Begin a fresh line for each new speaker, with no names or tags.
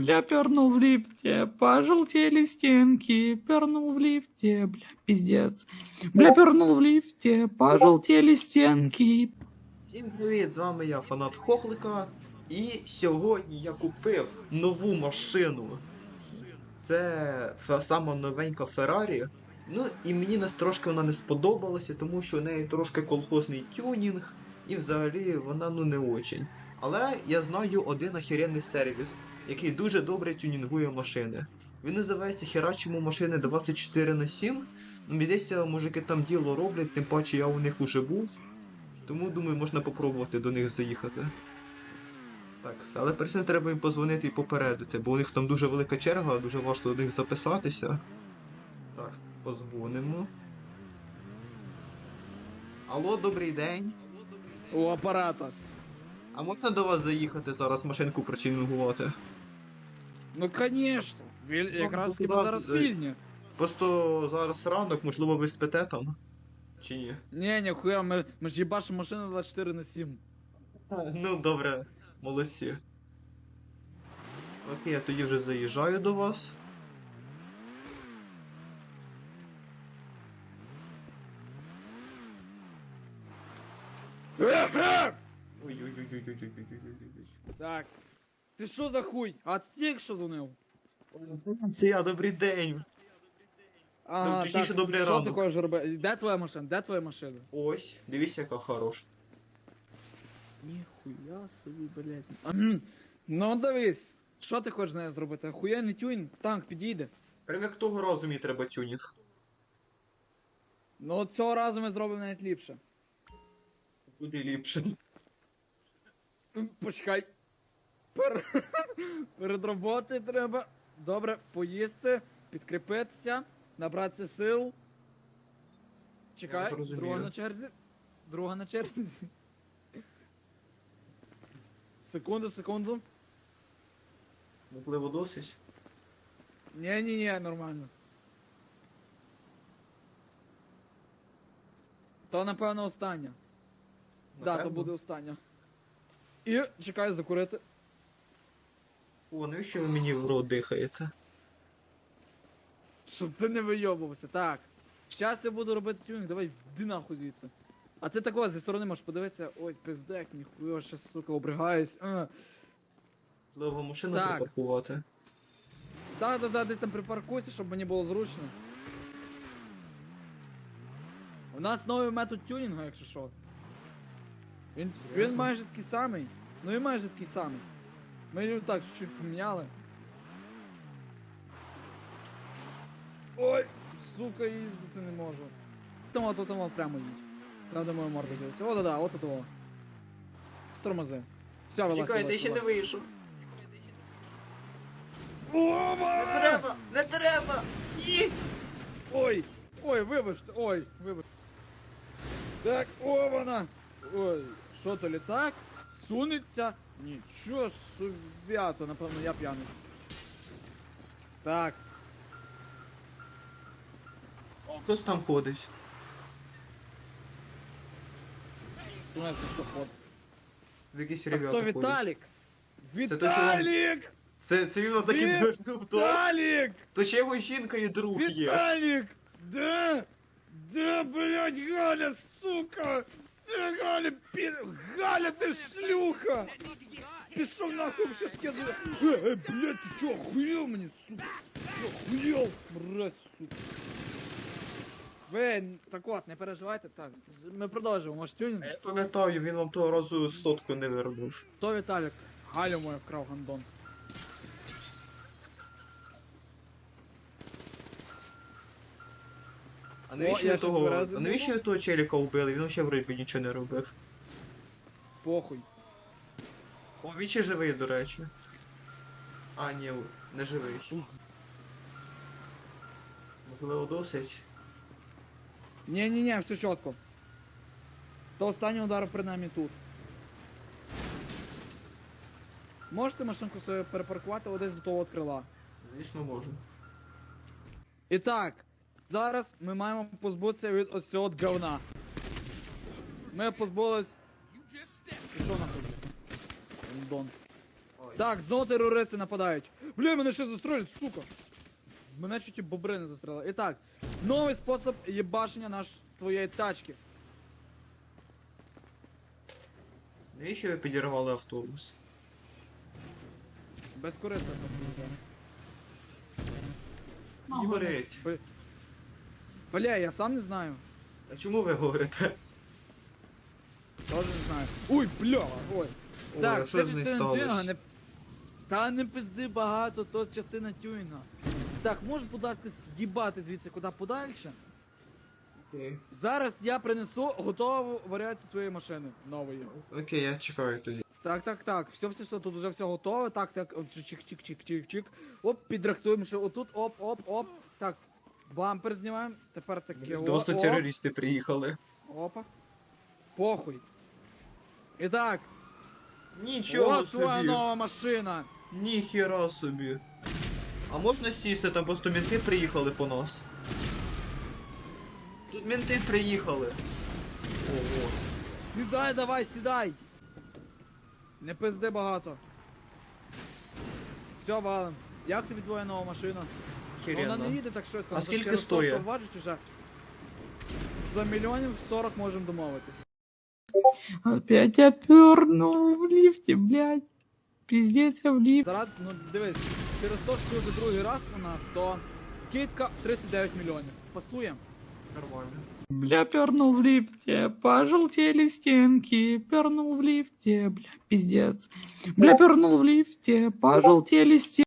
бля, пернул в лифте, пожелтели стенки, пернул в лифте, бля, пиздец. Бля, пернул в лифте, пожелтели стенки.
Всім привіт, з вами я, фанат Хохлика. І сьогодні я купив нову машину. Це сама новенька Феррарі. Ну і мені нас трошки вона не сподобалася, тому що у неї трошки колхозний тюнінг, і взагалі вона ну не очень. Але я знаю один охеренний сервіс, який дуже добре тюнінгує машини. Він називається Херачимо машини 24 на 7. Ну, мені здається, мужики там діло роблять, тим паче я у них уже був. Тому думаю, можна попробувати до них заїхати. Так, але перед цим треба їм позвонити і попередити, бо у них там дуже велика черга, дуже важко до них записатися. Так, позвонимо. Алло, добрий день.
У апарата.
А можна до вас заїхати зараз машинку прочингувати?
Ну конечно. Віль...
Ну,
Якраз таки
куди
зараз вільні.
Просто зараз ранок, можливо, ви спите там. Чи ні?
Ні, ніхуя, ми, ми ж їбашимо машину 24 на 7.
Ну, добре, молодці. Окей, я тоді вже заїжджаю до вас.
Так. Ти що за хуй? А ти що дзвонив?
Це я, добрий день.
А, ну,
Точніше, так, добрий
що
ранок.
ти робити? Де твоя машина? Де твоя машина?
Ось, дивись, яка хороша.
Ніхуя собі, блядь. Ну дивись, що ти хочеш з нею зробити? Охуєнний тюнь, танк підійде.
Прям як того разу мені треба тюнінг.
Ну цього разу ми зробимо навіть ліпше.
Буде ліпше.
Почекай. Пер... Перед роботою треба. Добре, поїсти, підкріпитися, набратися сил. Чекай, друга на черзі. Друга на черзі. Секунду, секунду.
Можливо, досить.
Ні, ні, ні, нормально. То напевно остання. Да, то буде остання. І чекаю закурити.
Фу, навіщо ви мені в рот дихаєте?
Щоб ти не вийобувався. Так. Щас я буду робити тюнінг, давай йди нахуй звідси. А ти такого зі сторони можеш подивитися, ой, пиздек, ніхуя, щас, сука, обригаюсь. А.
Можливо, машину
Так.
припаркувати.
Да, да, да, десь там припаркуйся, щоб мені було зручно. У нас новий метод тюнінгу, якщо що. Він, він майже такий самий. Ну і майже такий самий. Ми його так чуть поміняли. Ой, сука, їздити не можу. Там от, там от прямо їдь. Там де моя морда дивиться. О, да, да, от того. Тормози. Все, вилазь,
Чекайте, я
вилазь,
ще не
вилазь.
вийшов.
Ома!
Не треба! Не треба! Ні!
Ой! Ой, вибачте, ой, вибачте. Так, о вона! Ой, що то літак? Сунеться? Нічого собі, напевно, я п'яний. Так,
Хтось там ходить.
сунеться ход.
Якісь
Так
ребята
то
ходять.
Віталік!
Це то, що вам-
Віталік!
Це, це він такий
Віталік!
то.
Віталік!
То ще його жінка і друг є.
Віталік! Да! Да, блядь, Галя, сука! Да, Галя, пи... Галя, ты шлюха! Пішов нахуй вообще скидывай! Э, э, блядь, ты что, охуел мне, сука? Что, охуел? Мразь, сука. Ви, так от, не переживайте, так. Ми продовжуємо, може тюнінг?
Я пам'ятаю, він вам того разу сотку не вернув.
То Віталік, Галю мою вкрав гандон.
Навіщо
я
того. А навіщо того челіка вбили? Він ще вроді нічого не робив.
Похуй.
О, він ще живий, до речі. А, ні, не живий. Можливо, досить.
Ні-ні-ні, все чітко. То останній удар принаймні тут. Можете машинку свою перепаркувати десь до того от крила.
Звісно, можу.
І так, зараз ми маємо позбутися від ось цього от говна. Ми позбулись. І що нахуй? Так, знову терористи нападають. Бля, мене ще застрелять, сука. Мене чуть і бобри не застрелили. І так, новий спосіб єбашення наш твоєї тачки.
Навіщо ви підірвали автобус?
Безкорисно. просто.
Не горить.
Бля, я сам не знаю.
А чому ви говорите?
Тоже не знаю. Ой, бля, ой.
Ой,
так,
а що
це
з
частина
сталося?
тюнінга, не... Та не пизди багато, то частина тюнінга. Так, можеш, будь ласка, з'їбати звідси куди подальше?
Окей.
Зараз я принесу готову варіацію твоєї машини нової.
Окей, я чекаю тоді.
Так, так, так, все, все, все, тут вже все готове. Так, так, оп, чик, чик, чик, чик, чик. Оп, підрахтуємо, що отут, оп, оп, оп. Так, бампер знімаємо. Тепер таке.
Просто терористи приїхали.
Опа. Похуй. І так,
Нічого
от твоя нова машина.
Ніхіра собі. А можна сісти, там просто менти приїхали по нас. Тут менти приїхали. Ого.
Сідай, давай, сідай. Не пизди багато. Все, валим. Як тобі твоя нова машина? Ну, Вона
Херенно.
не їде так швидко.
А
ну,
скільки
через те,
стоїть?
що важить уже. За мільйонів 40 можемо домовитись.
Опять я пернул в лифте, блядь. Пиздец, я в лифт.
Зараз, ну дивись, через те, що ти вже другий раз у нас, то кітка в 39 мільйонів. Пасує.
Нормально.
Бля, пернул в лифте, пожелтели стенки, пернул в лифте, бля, пиздец. Бля, пернул в лифте, пожелтели стенки.